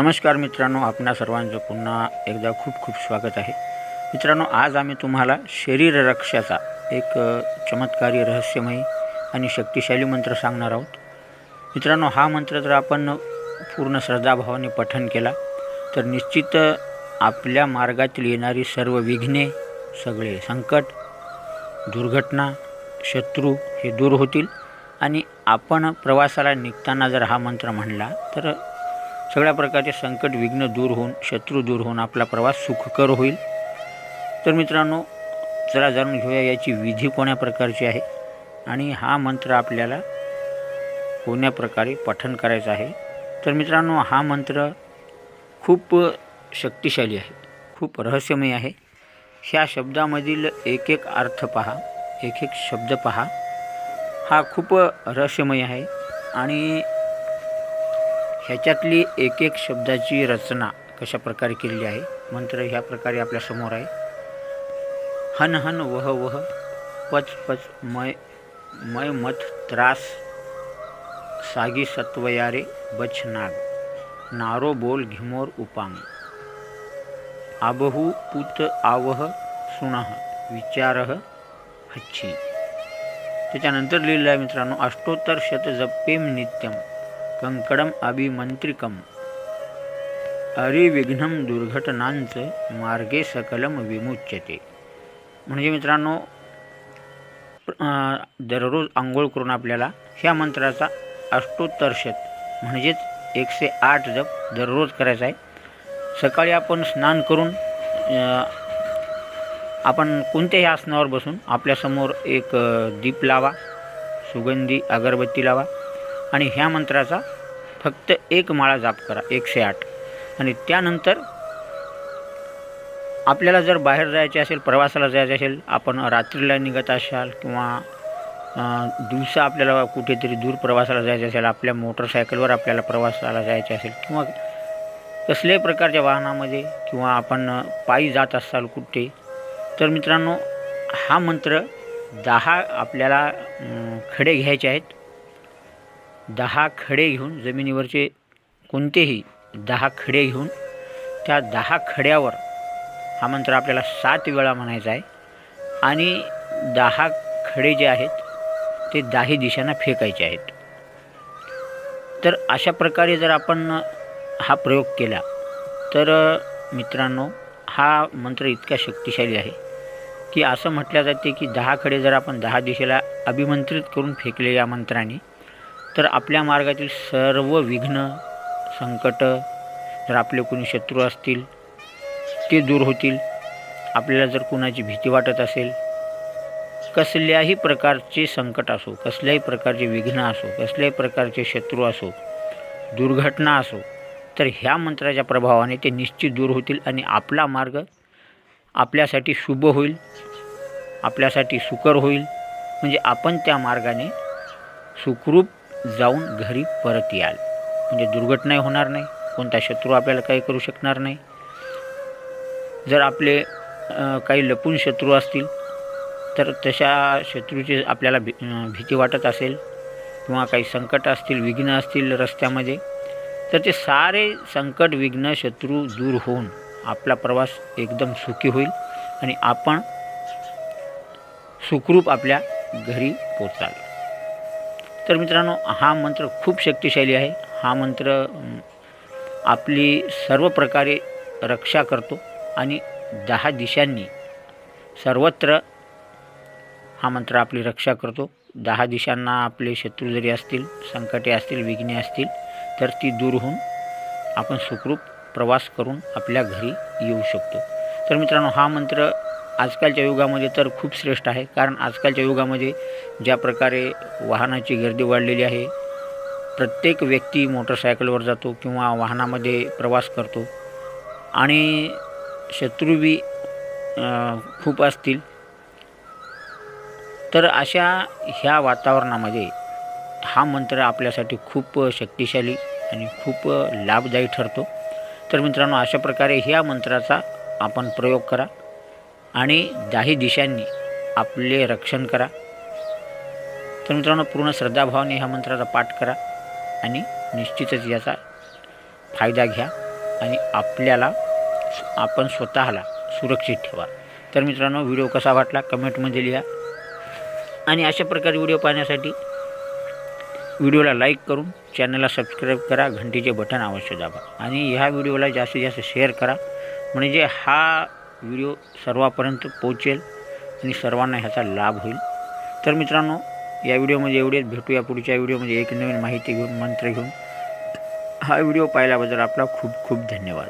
नमस्कार मित्रांनो आपणा सर्वांचं पुन्हा एकदा खूप खूप स्वागत आहे. मित्रांनो आज आम्ही तुम्हाला शरीर रक्षाचा एक चमत्कारी रहस्यमयी आणि शक्तिशाली मंत्र सांगणार आहोत. मित्रांनो हा मंत्र जर आपण पूर्ण श्रद्धाभावाने पठन केला तर निश्चित आपल्या मार्गातील येणारी सर्व विघ्ने सगळे संकट दुर्घटना शत्रू हे दूर होतील. आणि आपण प्रवासाला निघताना जर हा मंत्र म्हणला तर सगळ्या प्रकारचे संकट विघ्न दूर होऊन शत्रू दूर होऊन आपला प्रवास सुखकर होईल. तर मित्रांनो चला जाणून घेऊया याची विधी कोण्या प्रकारची आहे आणि हा मंत्र आपल्याला कोण्या प्रकारे पठन करायचं आहे. तर मित्रांनो हा मंत्र खूप शक्तिशाली आहे खूप रहस्यमय आहे. ह्या शब्दामधील एक एक अर्थ पहा एक एक शब्द पहा. हा खूप रहस्यमय आहे आणि ह्याच्यातली एक एक शब्दाची रचना कशा प्रकारे केलेली आहे? मंत्र ह्या प्रकारे आपल्यासमोर आहे. हन हन वह वह पच पच मय मय मथ त्रास सागी सत्वयारे बच नाग नारो बोल घिमोर उपांग आबहू पुत आवह सुणह विचारह हच्छी. त्याच्यानंतर लिहिलं आहे मित्रांनो अष्टोत्तर शत जप्पेम नित्यम. कंकडम अभिमंत्रिकम अरिविघ्नम दुर्घटनांचं मार्गे सकलम विमुच्यते। म्हणजे मित्रांनो दररोज आंघोळ करून आपल्याला ह्या मंत्राचा अष्टोत्तरशत म्हणजेच एकशे आठ जप दररोज करायचा आहे. सकाळी आपण स्नान करून आपण कोणत्याही आसनावर बसून आपल्यासमोर एक दीप लावा सुगंधी अगरबत्ती लावा आणि ह्या मंत्राचा फक्त एक माळा जाप करा एकशे आठ. आणि त्यानंतर आपल्याला जर बाहेर जायचे असेल प्रवासाला जायचे असेल आपण रात्रीला निघत असाल किंवा दिवसा आपल्याला कुठेतरी दूर प्रवासाला जायचे असेल आपल्या मोटरसायकलवर आपल्याला प्रवासाला जायचे असेल किंवा कसल्याही प्रकारच्या वाहनामध्ये किंवा आपण पायी जात असाल कुठे तर मित्रांनो हा मंत्र दहा आपल्याला खडे घ्यायचे आहेत. दहा खडे घेऊन जमिनीवरचे कोणतेही दहा खडे घेऊन त्या दहा खड्यावर हा मंत्र आपल्याला सात वेळा म्हणायचा आहे. आणि दहा खडे जे आहेत ते दाही दिशांना फेकायचे आहेत. तर अशा प्रकारे जर आपण हा प्रयोग केला तर मित्रांनो हा मंत्र इतका शक्तिशाली आहे की असं म्हटलं जाते की दहा खडे जर आपण दहा दिशेला अभिमंत्रित करून फेकले या मंत्राने तर आपल्या मार्गातील सर्व विघ्न संकट जर आपले कोणी शत्रू असतील ते दूर होतील. आपल्याला जर कुणाची भीती वाटत असेल कसल्याही प्रकारचे संकट असो कसल्याही प्रकारचे विघ्न असो कसल्याही प्रकारचे शत्रू असो दुर्घटना असो तर ह्या मंत्राच्या प्रभावाने ते निश्चित दूर होतील आणि आपला मार्ग आपल्यासाठी शुभ होईल आपल्यासाठी सुकर होईल. म्हणजे आपण त्या मार्गाने सुखरूप जाऊन घरी परत याल. म्हणजे दुर्घटनाही होणार नाही. कोणता शत्रू आपल्याला काही करू शकणार नाही. जर आपले काही लपून शत्रू असतील तर तशा शत्रूची आपल्याला भी भीती वाटत असेल किंवा काही संकट असतील विघ्न असतील रस्त्यामध्ये तर ते सारे संकट विघ्न शत्रू दूर होऊन आपला प्रवास एकदम सुखी होईल आणि आपण सुखरूप आपल्या घरी पोचाल. तर मित्रांनो हा मंत्र खूप शक्तिशाली आहे. हा मंत्र आपली सर्व प्रकारे रक्षा करतो आणि दहा दिशांनी सर्वत्र हा मंत्र आपली रक्षा करतो. दहा दिशांना आपले शत्रू जरी असतील संकटे असतील विघ्ने असतील तर ती दूर होऊन आपण सुखरूप प्रवास करून आपल्या घरी येऊ शकतो. तर मित्रांनो हा मंत्र आजकालच्या युगामध्ये तर खूप श्रेष्ठ आहे. कारण आजकालच्या युगामध्ये ज्या प्रकारे वाहनाची गर्दी वाढलेली आहे प्रत्येक व्यक्ती मोटरसायकलवर जातो किंवा वाहनामध्ये प्रवास करतो. आणि शत्रू बी खूप असतील. तर अशा ह्या वातावरणामध्ये हा मंत्र आपल्यासाठी खूप शक्तिशाली आणि खूप लाभदायी ठरतो. तर मित्रांनो अशा प्रकारे ह्या मंत्राचा आपण प्रयोग करा. आणि दाही दिशांनी आपले रक्षण करा. तर मित्रांनो पूर्ण श्रद्धाभावाने ह्या मंत्राचा पाठ करा आणि निश्चितच याचा फायदा घ्या आणि आपल्याला आपण स्वतःला सुरक्षित ठेवा. तर मित्रांनो व्हिडिओ कसा वाटला कमेंटमध्ये लिहा. आणि अशा प्रकारे व्हिडिओ पाहण्यासाठी व्हिडिओला लाईक करून चॅनलला सबस्क्राईब करा घंटीचे बटन अवश्य दाबा आणि ह्या व्हिडिओला जास्तीत जास्त शेअर करा. म्हणजे हा व्हिडिओ सर्वापर्यंत पोहोचेल आणि सर्वांना ह्याचा लाभ होईल. तर मित्रांनो या व्हिडिओमध्ये एवढेच. भेटूया पुढच्या व्हिडिओमध्ये एक नवीन माहिती घेऊन मंत्र घेऊन. हा व्हिडिओ पाहिल्याबद्दल आपला खूप खूप धन्यवाद.